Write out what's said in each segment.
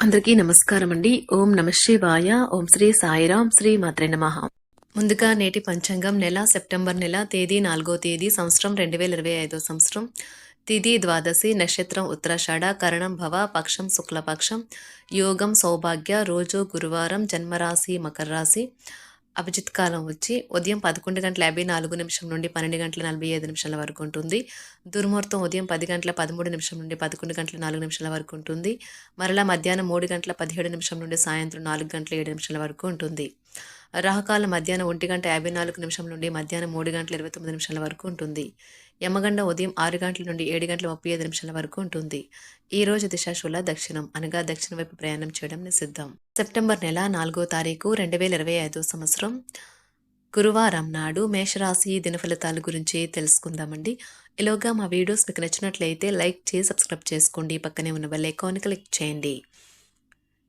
అందరికీ నమస్కారం అండి ఓం నమ శివాయ. ఓం శ్రీ సాయిరాం. శ్రీ మాత్రే నమ. ముందుగా నేటి పంచాంగం నెల సెప్టెంబర్ నెల తేదీ నాలుగో తేదీ సంవత్సరం రెండు వేల ఇరవై ఐదో సంవత్సరం. తిథి ద్వాదశి నక్షత్రం ఉత్తరాషాఢ కరణం భవ పక్షం శుక్లపక్షం యోగం సౌభాగ్య రోజు గురువారం జన్మరాశి మకర రాశి. అభిజిత్ కాలం వచ్చి ఉదయం పదకొండు గంటల యాభై నాలుగు నిమిషం నుండి పన్నెండు గంటల నలభై ఐదు నిమిషాల వరకు ఉంటుంది. దుర్ముహూర్తం ఉదయం పది గంటల పదమూడు నిమిషం నుండి పదకొండు గంటల నాలుగు నిమిషాల వరకు ఉంటుంది. మరలా మధ్యాహ్నం మూడు గంటల పదిహేడు నిమిషం నుండి సాయంత్రం నాలుగు గంటల ఏడు నిమిషాల వరకు ఉంటుంది. రాహకాల మధ్యాహ్నం ఒంటి గంట యాభై నాలుగు నిమిషం నుండి మధ్యాహ్నం మూడు గంటల ఇరవై తొమ్మిది నిమిషాల వరకు ఉంటుంది. యమగండ ఉదయం ఆరు గంటల నుండి ఏడు గంటల ముప్పై ఐదు నిమిషాల వరకు ఉంటుంది. ఈ రోజు దిశాశూల దక్షిణం అనగా దక్షిణ వైపు ప్రయాణం చేయడం నిషిద్ధం. సెప్టెంబర్ నెల నాలుగో తారీఖు రెండు వేల ఇరవై ఐదో సంవత్సరం. గురువారం నాడు మేషరాశి దినఫలితాల గురించి తెలుసుకుందామండి. ఇలాగా మా వీడియోస్ మీకు నచ్చినట్లయితే లైక్ చేసి సబ్స్క్రైబ్ చేసుకోండి. పక్కనే ఉన్న బెల్ ఐకాన్ క్లిక్ చేయండి.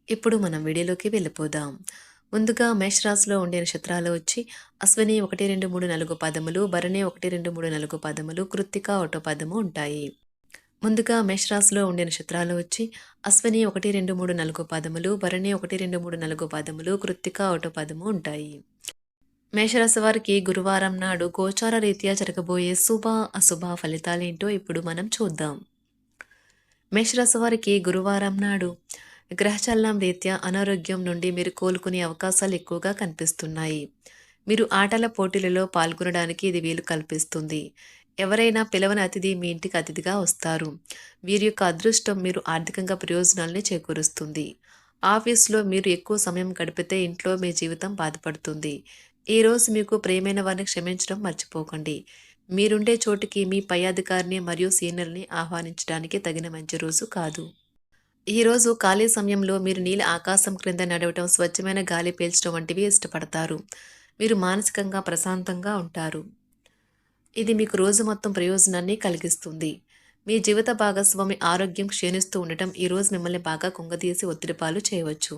ఇప్పుడు మనం వీడియోలోకి వెళ్ళిపోదాం. ముందుగా మేషరాశిలో ఉండే నక్షత్రాలు వచ్చి అశ్విని ఒకటి రెండు మూడు నాలుగు పదములు భరణి ఒకటి రెండు మూడు నాలుగు పదములు కృత్తిక ఒకటో పదము ఉంటాయి. ముందుగా మేషరాశిలో ఉండే నక్షత్రాలు వచ్చి అశ్విని ఒకటి రెండు మూడు నాలుగు పదములు భరణి ఒకటి రెండు మూడు నాలుగు పదములు కృత్తిక ఒకటో పదము ఉంటాయి. మేషరాశి వారికి గురువారం నాడు గోచార రీత్యా జరగబోయే శుభ అశుభ ఫలితాలేంటో ఇప్పుడు మనం చూద్దాం. మేషరాశి వారికి గురువారం నాడు గ్రహచలనం రీత్యా అనారోగ్యం నుండి మీరు కోలుకునే అవకాశాలు ఎక్కువగా కనిపిస్తున్నాయి. మీరు ఆటల పోటీలలో పాల్గొనడానికి ఇది వీలు కల్పిస్తుంది. ఎవరైనా పిలవని అతిథి మీ ఇంటికి అతిథిగా వస్తారు. వీరి యొక్క అదృష్టం మీరు ఆర్థికంగా ప్రయోజనాల్ని చేకూరుస్తుంది. ఆఫీస్లో మీరు ఎక్కువ సమయం గడిపితే ఇంట్లో మీ జీవితం బాధపడుతుంది. ఈ రోజు మీకు ప్రియమైన వారిని క్షమించడం మర్చిపోకండి. మీరుండే చోటికి మీ పై అధికారిని మరియు సీనియర్ని ఆహ్వానించడానికి తగిన మంచి రోజు కాదు. ఈరోజు ఖాళీ సమయంలో మీరు నీళ్ళ ఆకాశం క్రింద నడవటం స్వచ్ఛమైన గాలి పీల్చడం వంటివి ఇష్టపడతారు. మీరు మానసికంగా ప్రశాంతంగా ఉంటారు. ఇది మీకు రోజు మొత్తం ప్రయోజనాన్ని కలిగిస్తుంది. మీ జీవిత భాగస్వామి ఆరోగ్యం క్షీణిస్తూ ఉండటం ఈరోజు మిమ్మల్ని బాగా కుంగదీసి ఒత్తిడిపాలు చేయవచ్చు.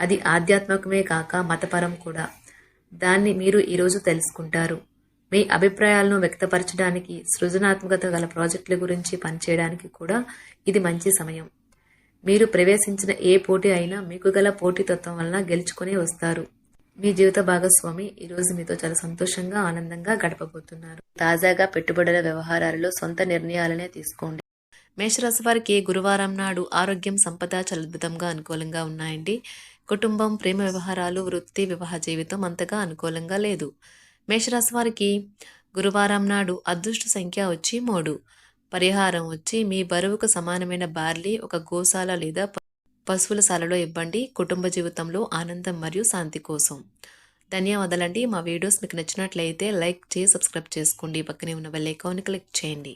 అది ఆధ్యాత్మికమే కాక మతపరం కూడా. దాన్ని మీరు ఈరోజు తెలుసుకుంటారు. మీ అభిప్రాయాలను వ్యక్తపరచడానికి సృజనాత్మకత గల ప్రాజెక్టుల గురించి పనిచేయడానికి కూడా ఇది మంచి సమయం. మీరు ప్రవేశించిన ఏ పోటీ అయినా మీకు గల పోటీతత్వం వలన గెలుచుకుని వస్తారు. మీ జీవిత భాగస్వామి ఈ రోజు మీతో చాలా సంతోషంగా ఆనందంగా గడపబోతున్నారు. తాజాగా పెట్టుబడుల వ్యవహారాలలో సొంత నిర్ణయాలనే తీసుకోండి. మేషరాశి వారికి గురువారం నాడు ఆరోగ్యం సంపద చాలా అద్భుతంగా అనుకూలంగా ఉన్నాయండి. కుటుంబం ప్రేమ వ్యవహారాలు వృత్తి వివాహ జీవితం అంతగా అనుకూలంగా లేదు. మేషరాశి వారికి గురువారం నాడు అదృష్ట సంఖ్య వచ్చి మూడు. పరిహారం వచ్చి మీ బరువుకు సమానమైన బార్లీ ఒక గోశాల లేదా పశువుల శాలలో ఇవ్వండి. కుటుంబ జీవితంలో ఆనందం మరియు శాంతి కోసం. ధన్యవాదాలండి. మా వీడియోస్ మీకు నచ్చినట్లయితే లైక్ చేసి సబ్స్క్రైబ్ చేసుకోండి. పక్కనే ఉన్న బెల్ ఐకాన్ క్లిక్ చేయండి.